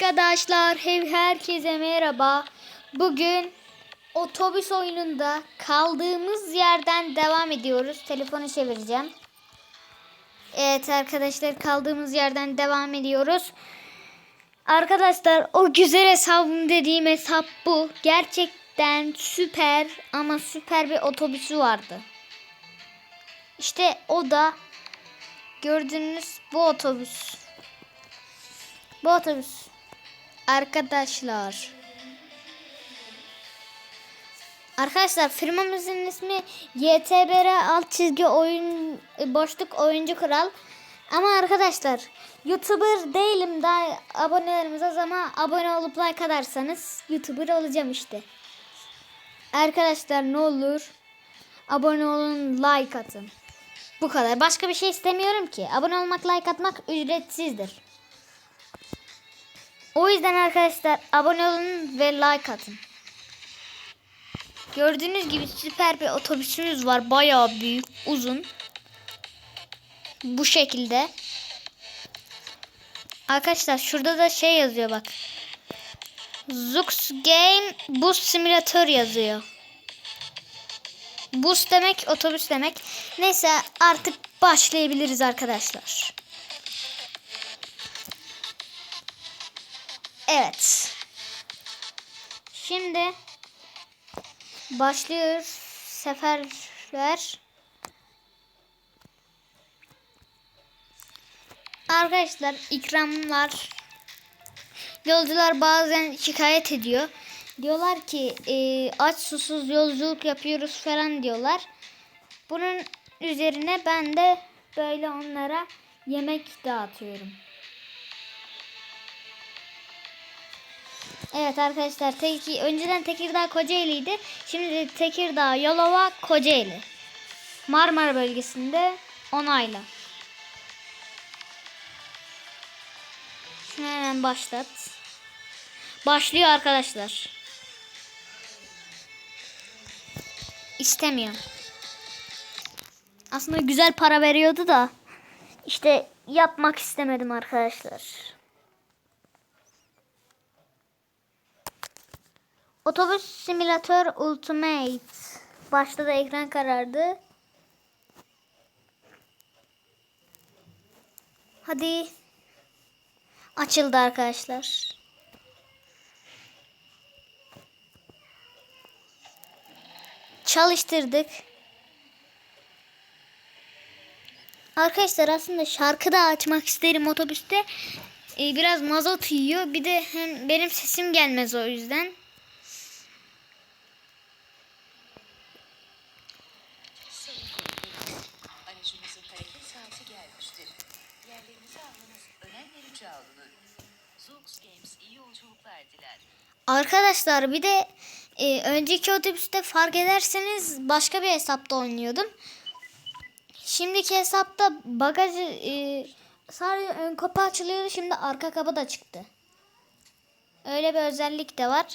Arkadaşlar her- herkese merhaba. Bugün otobüs oyununda kaldığımız yerden devam ediyoruz. Telefonu çevireceğim. Evet arkadaşlar kaldığımız yerden devam ediyoruz. Arkadaşlar o güzel hesabım dediğim hesap bu. Gerçekten süper ama süper bir otobüsü vardı. İşte o da gördüğünüz bu otobüs. Bu otobüs. Arkadaşlar. Arkadaşlar firmamızın ismi YTBR alt çizgi oyun boşluk oyuncu kral. Ama arkadaşlar YouTuber değilim daha abonelerimiz az ama abone olup like atarsanız YouTuber olacağım işte. Arkadaşlar ne olur abone olun like atın. Bu kadar. Başka bir şey istemiyorum ki. Abone olmak like atmak ücretsizdir. O yüzden arkadaşlar abone olun ve like atın. Gördüğünüz gibi süper bir otobüsümüz var. Bayağı büyük, uzun. Bu şekilde. Arkadaşlar şurada da şey yazıyor bak. Zux Game Bus Simulator yazıyor. Bus demek otobüs demek. Neyse artık başlayabiliriz arkadaşlar. Evet. Şimdi başlıyoruz. Seferler. Arkadaşlar ikramlar. Yolcular bazen şikayet ediyor. Diyorlar ki e, aç susuz yolculuk yapıyoruz falan diyorlar. Bunun üzerine ben de böyle onlara yemek dağıtıyorum. Evet arkadaşlar teki, önceden Tekirdağ Kocaeli'ydi. Şimdi Tekirdağ Yalova Kocaeli. Marmara bölgesinde onayla. Şunu hemen başlat. Başlıyor arkadaşlar. İstemiyor. Aslında güzel para veriyordu da işte yapmak istemedim arkadaşlar. Otobüs Simülatör Ultimate. Başta da ekran karardı. Hadi. Açıldı arkadaşlar. Çalıştırdık. Arkadaşlar aslında şarkı da açmak isterim otobüste. Ee, biraz mazot yiyor. Bir de hem benim sesim gelmez o yüzden. Arkadaşlar bir de e, önceki otobüste fark ederseniz başka bir hesapta oynuyordum. Şimdiki hesapta bagajı e, sadece ön kapı açılıyordu şimdi arka kapı da çıktı. Öyle bir özellik de var.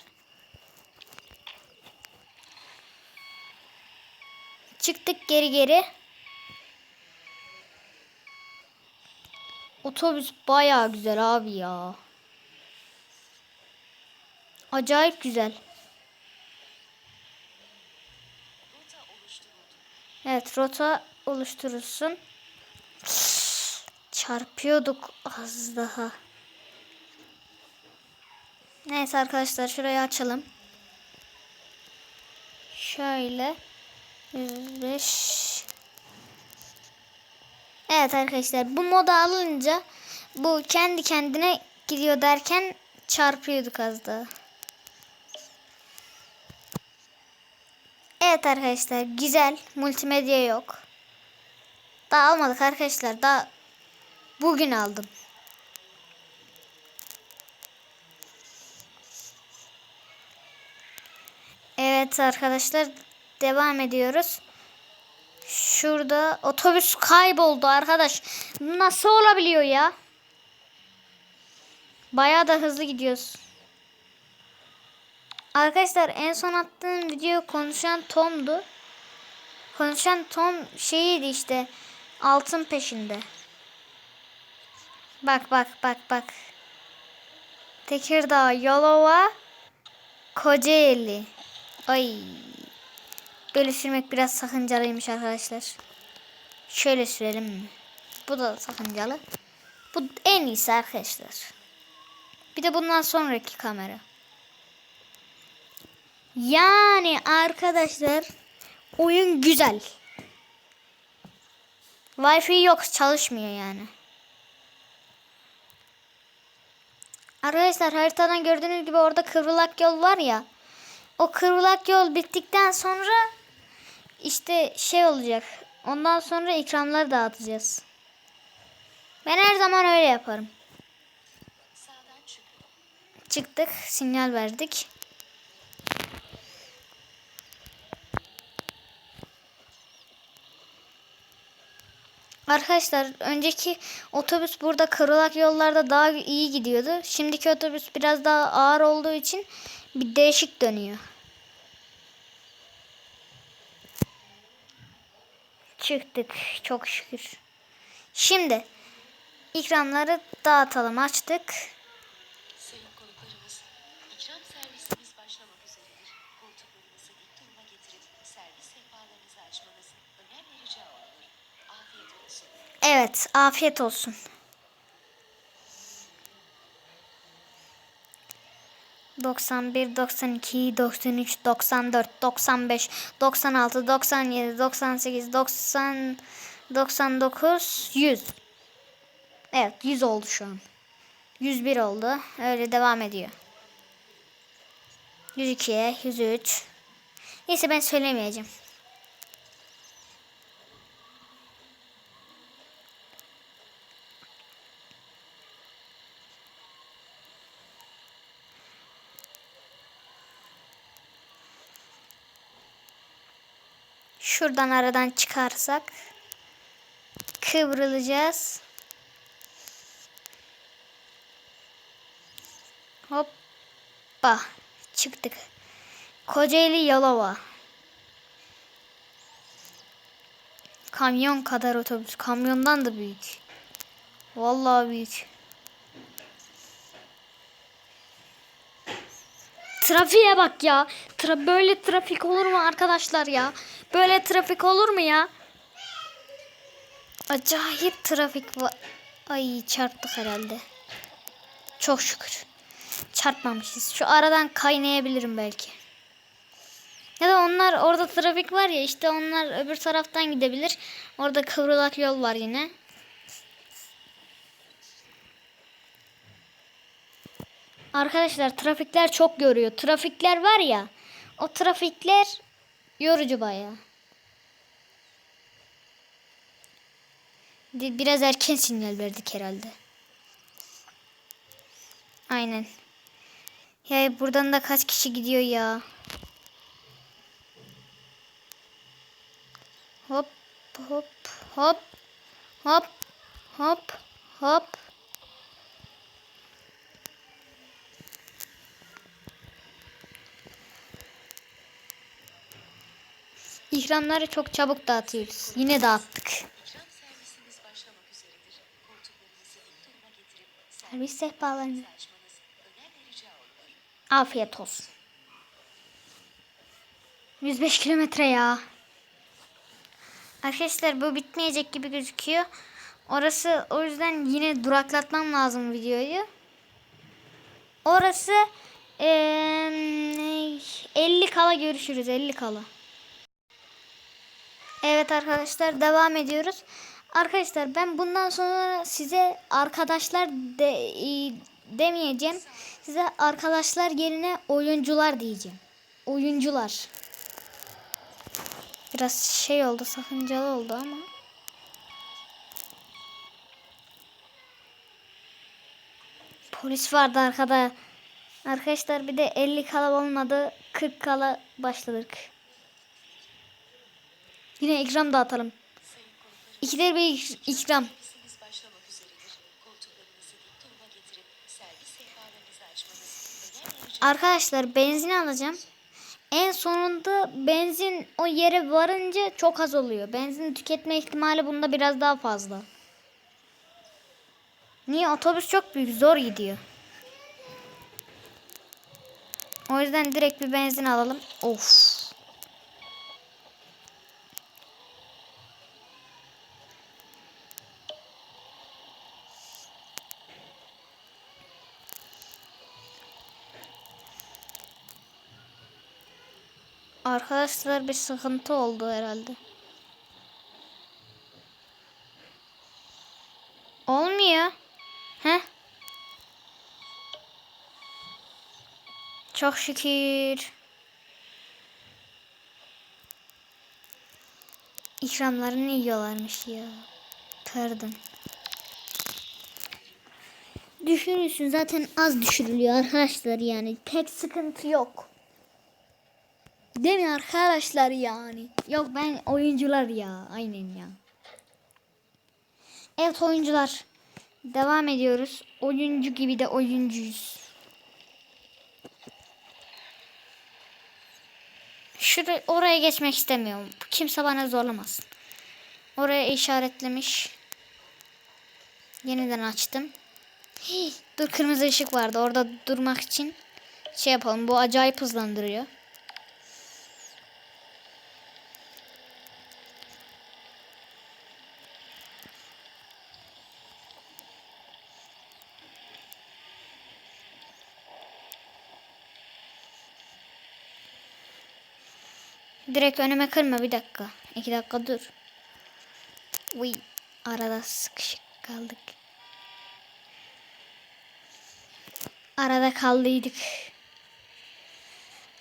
Çıktık geri geri. Otobüs bayağı güzel abi ya. Acayip güzel. Evet rota oluşturursun. Çarpıyorduk az daha. Neyse arkadaşlar şurayı açalım. Şöyle. 105. Evet arkadaşlar bu moda alınca bu kendi kendine gidiyor derken çarpıyorduk az daha. Evet arkadaşlar güzel multimedya yok. Daha almadık arkadaşlar daha bugün aldım. Evet arkadaşlar devam ediyoruz. Şurada otobüs kayboldu arkadaş. Nasıl olabiliyor ya? Bayağı da hızlı gidiyoruz. Arkadaşlar en son attığım video konuşan Tom'du. Konuşan Tom şeyiydi işte. Altın peşinde. Bak bak bak bak. Tekirdağ, Yalova, Kocaeli. Ay. Böyle sürmek biraz sakıncalıymış arkadaşlar. Şöyle sürelim mi? Bu da sakıncalı. Bu en iyisi arkadaşlar. Bir de bundan sonraki kamera. Yani arkadaşlar oyun güzel. Wi-Fi yok çalışmıyor yani. Arkadaşlar haritadan gördüğünüz gibi orada kıvrılak yol var ya. O kıvrılak yol bittikten sonra işte şey olacak. Ondan sonra ikramları dağıtacağız. Ben her zaman öyle yaparım. Çıktık, sinyal verdik. Arkadaşlar önceki otobüs burada kırılak yollarda daha iyi gidiyordu. Şimdiki otobüs biraz daha ağır olduğu için bir değişik dönüyor. Çıktık. Çok şükür. Şimdi ikramları dağıtalım. Açtık. Sayın konuklarımız, ikram 91, 92, 93, 94, 95, 96, 97, 98, 90, 99, 100. Evet 100 oldu şu an. 101 oldu. Öyle devam ediyor. 102, 103. Neyse ben söylemeyeceğim. Şuradan aradan çıkarsak kıvrılacağız. Hoppa çıktık. Kocaeli Yalova. Kamyon kadar otobüs. Kamyondan da büyük. Vallahi büyük. Trafiğe bak ya. Tra böyle trafik olur mu arkadaşlar ya? Böyle trafik olur mu ya? Acayip trafik var. Ay çarptık herhalde. Çok şükür. Çarpmamışız. Şu aradan kaynayabilirim belki. Ya da onlar orada trafik var ya işte onlar öbür taraftan gidebilir. Orada kıvrılak yol var yine. Arkadaşlar trafikler çok yoruyor. Trafikler var ya. O trafikler yorucu bayağı. Biraz erken sinyal verdik herhalde. Aynen. Ya buradan da kaç kişi gidiyor ya. Hop hop hop hop hop hop. İkramları çok çabuk dağıtıyoruz. Yine dağıttık. Servis sehpalarını. Afiyet olsun. 105 kilometre ya. Arkadaşlar bu bitmeyecek gibi gözüküyor. Orası o yüzden yine duraklatmam lazım videoyu. Orası eee, 50 kala görüşürüz 50 kala. Evet arkadaşlar devam ediyoruz. Arkadaşlar ben bundan sonra size arkadaşlar de, demeyeceğim. Size arkadaşlar yerine oyuncular diyeceğim. Oyuncular. Biraz şey oldu sakıncalı oldu ama. Polis vardı arkada. Arkadaşlar bir de 50 kala olmadı. 40 kala başladık. Yine ikram dağıtalım. İkide bir ik- ikram. Arkadaşlar benzin alacağım. En sonunda benzin o yere varınca çok az oluyor. Benzin tüketme ihtimali bunda biraz daha fazla. Niye? Otobüs çok büyük. Zor gidiyor. O yüzden direkt bir benzin alalım. Of. Arkadaşlar bir sıkıntı oldu herhalde. Olmuyor. He? Çok şükür. İkramlarını yiyorlarmış ya. Pardon. Düşürürsün zaten az düşürülüyor arkadaşlar yani. Pek sıkıntı yok. Değil mi arkadaşlar yani? Yok ben oyuncular ya. Aynen ya. Evet oyuncular. Devam ediyoruz. Oyuncu gibi de oyuncuyuz. Şuraya oraya geçmek istemiyorum. Kimse bana zorlamasın. Oraya işaretlemiş. Yeniden açtım. Hii, dur kırmızı ışık vardı. Orada durmak için şey yapalım. Bu acayip hızlandırıyor. Direkt önüme kırma bir dakika. İki dakika dur. Uy arada sıkışık kaldık. Arada kaldıydık.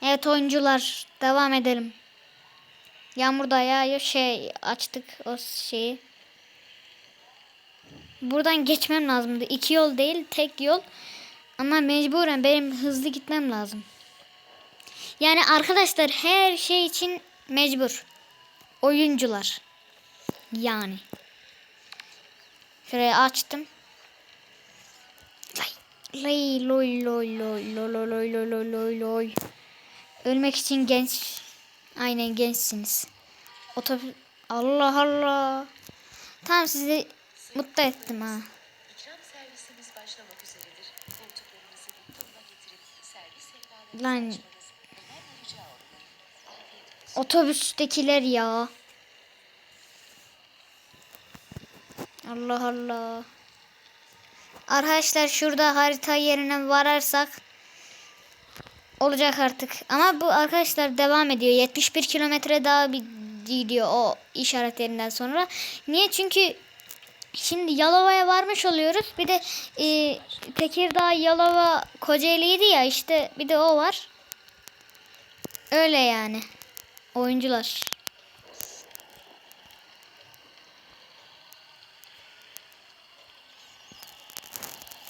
Evet oyuncular devam edelim. Yağmur yağıyor şey açtık o şeyi. Buradan geçmem lazımdı. İki yol değil tek yol. Ama mecburen benim hızlı gitmem lazım. Yani arkadaşlar her şey için mecbur. Oyuncular. Yani. Şurayı açtım. Lay loy loy loy loy loy loy loy loy loy. Ölmek için genç. Aynen gençsiniz. Otobüs. Allah Allah. Tamam sizi mutlu ettim ha. İkram Otobüstekiler ya. Allah Allah. Arkadaşlar şurada harita yerine vararsak olacak artık. Ama bu arkadaşlar devam ediyor. 71 kilometre daha bir gidiyor o işaretlerinden sonra. Niye? Çünkü şimdi Yalova'ya varmış oluyoruz. Bir de e, Tekirdağ, Yalova, Kocaeli'ydi ya işte bir de o var. Öyle yani. Oyuncular.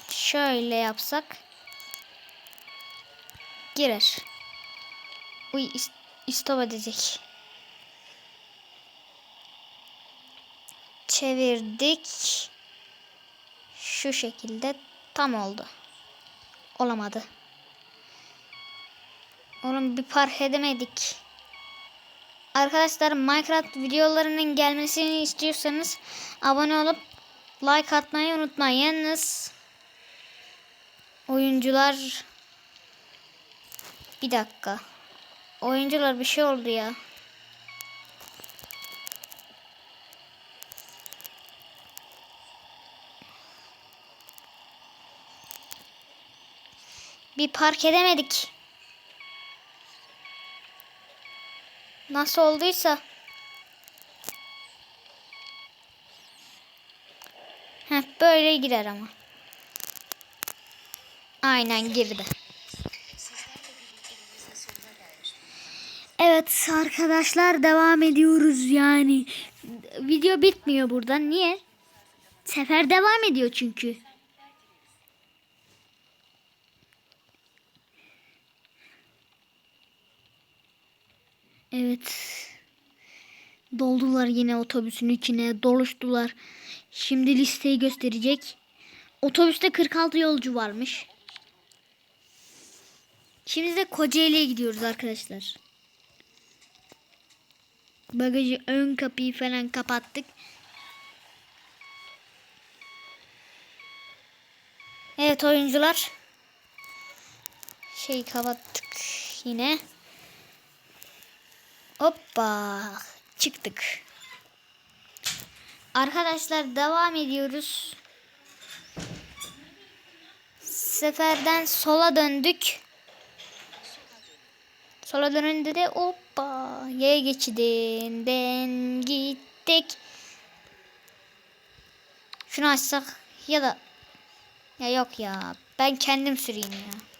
Şöyle yapsak. Girer. Uy is- istop edecek. Çevirdik. Şu şekilde tam oldu. Olamadı. Oğlum bir park edemedik. Arkadaşlar Minecraft videolarının gelmesini istiyorsanız abone olup like atmayı unutmayınız. Oyuncular bir dakika. Oyuncular bir şey oldu ya. Bir park edemedik. Nasıl olduysa. Heh, böyle girer ama. Aynen girdi. Evet arkadaşlar devam ediyoruz yani. Video bitmiyor buradan. Niye? Sefer devam ediyor çünkü. Evet. Doldular yine otobüsün içine. Doluştular. Şimdi listeyi gösterecek. Otobüste 46 yolcu varmış. Şimdi de Kocaeli'ye gidiyoruz arkadaşlar. Bagajı ön kapıyı falan kapattık. Evet oyuncular. Şeyi kapattık yine. Hoppa. Çıktık. Arkadaşlar devam ediyoruz. Seferden sola döndük. Sola dönünde de hoppa yaya geçidinden gittik. Şunu açsak ya da ya yok ya ben kendim süreyim ya.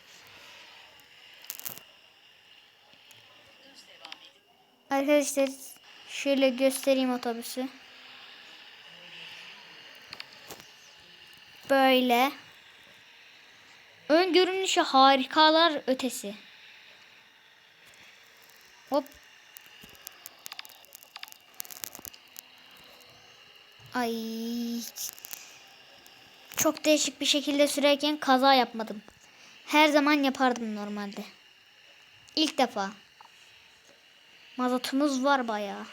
Arkadaşlar şöyle göstereyim otobüsü. Böyle. Ön görünüşü harikalar ötesi. Hop. Ay. Çok değişik bir şekilde sürerken kaza yapmadım. Her zaman yapardım normalde. İlk defa. Mazotumuz var bayağı.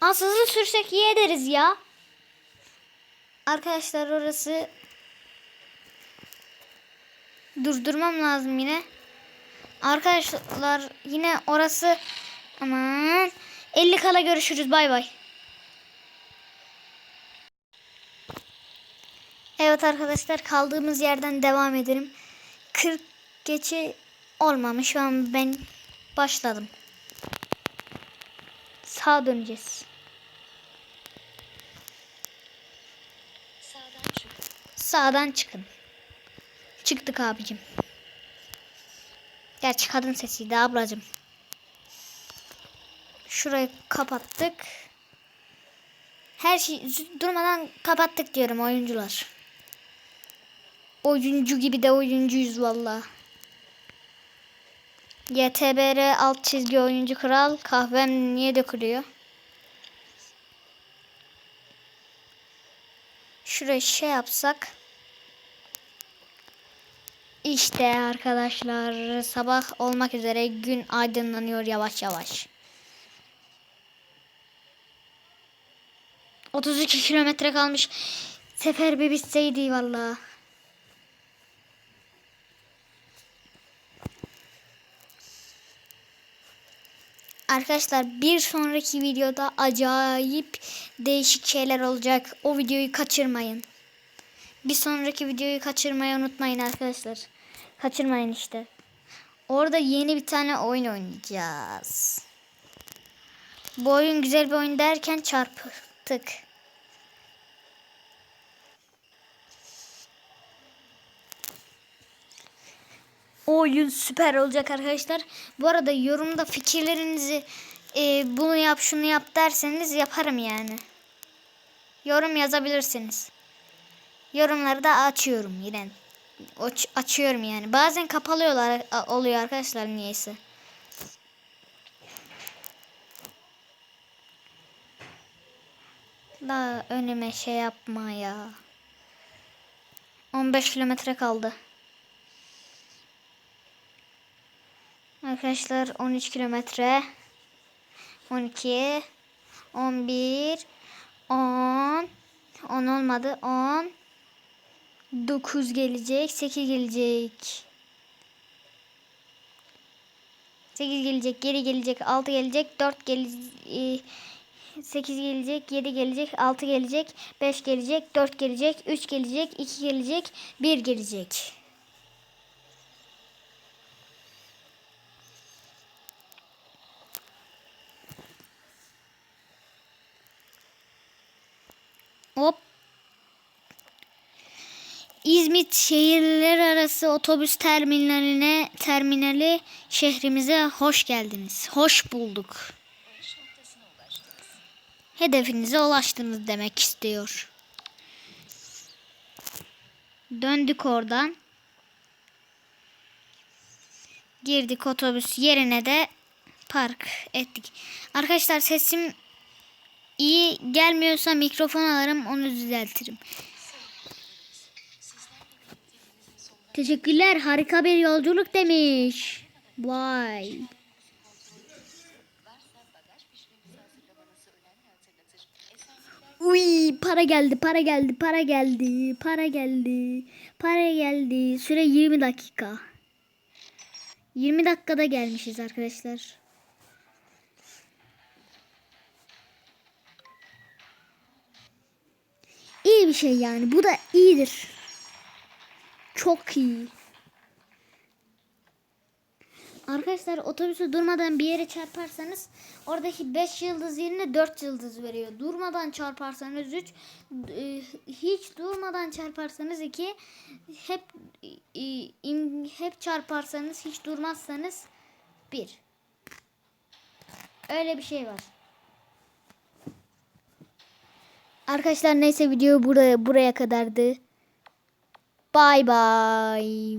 Hızlı sürsek iyi ederiz ya. Arkadaşlar orası durdurmam lazım yine. Arkadaşlar yine orası aman 50 kala görüşürüz bay bay. Evet arkadaşlar kaldığımız yerden devam edelim. 40 geçi olmamış şu an ben başladım. Sağa döneceğiz. Sağdan çık. Sağdan çıkın. Çıktık abicim. Gerçi kadın sesiydi ablacım. Şurayı kapattık. Her şey durmadan kapattık diyorum oyuncular. Oyuncu gibi de oyuncuyuz valla. YTBR alt çizgi oyuncu kral kahvem niye dökülüyor? Şuraya şey yapsak. İşte arkadaşlar sabah olmak üzere gün aydınlanıyor yavaş yavaş. 32 kilometre kalmış. Sefer bir bitseydi valla. Arkadaşlar bir sonraki videoda acayip değişik şeyler olacak. O videoyu kaçırmayın. Bir sonraki videoyu kaçırmayı unutmayın arkadaşlar. Kaçırmayın işte. Orada yeni bir tane oyun oynayacağız. Bu oyun güzel bir oyun derken çarpıttık. O oyun süper olacak arkadaşlar. Bu arada yorumda fikirlerinizi e, bunu yap şunu yap derseniz yaparım yani. Yorum yazabilirsiniz. Yorumları da açıyorum yine. Aç- açıyorum yani. Bazen kapalıyorlar oluyor arkadaşlar niyeyse. La önüme şey yapma ya. 15 kilometre kaldı. Arkadaşlar 13 kilometre. 12 11 10 10 olmadı. 10 9 gelecek. 8 gelecek. 8 gelecek. Geri gelecek. 6 gelecek. 4 gelecek. 8 gelecek. 7 gelecek. 6 gelecek. 5 gelecek. 4 gelecek. 3 gelecek. 2 gelecek. 1 gelecek. Hop. İzmit şehirler arası otobüs terminaline terminali şehrimize hoş geldiniz. Hoş bulduk. Hedefinize ulaştınız demek istiyor. Döndük oradan. Girdik otobüs yerine de park ettik. Arkadaşlar sesim iyi gelmiyorsa mikrofon alırım onu düzeltirim. Teşekkürler harika bir yolculuk demiş. Vay. Uy, para geldi, para geldi, para geldi, para geldi, para geldi. Süre 20 dakika. 20 dakikada gelmişiz arkadaşlar. İyi bir şey yani. Bu da iyidir. Çok iyi. Arkadaşlar otobüsü durmadan bir yere çarparsanız oradaki 5 yıldız yerine 4 yıldız veriyor. Durmadan çarparsanız 3, hiç durmadan çarparsanız 2, hep e, hep çarparsanız hiç durmazsanız 1. Öyle bir şey var. Arkadaşlar neyse video buraya buraya kadardı. Bay bay.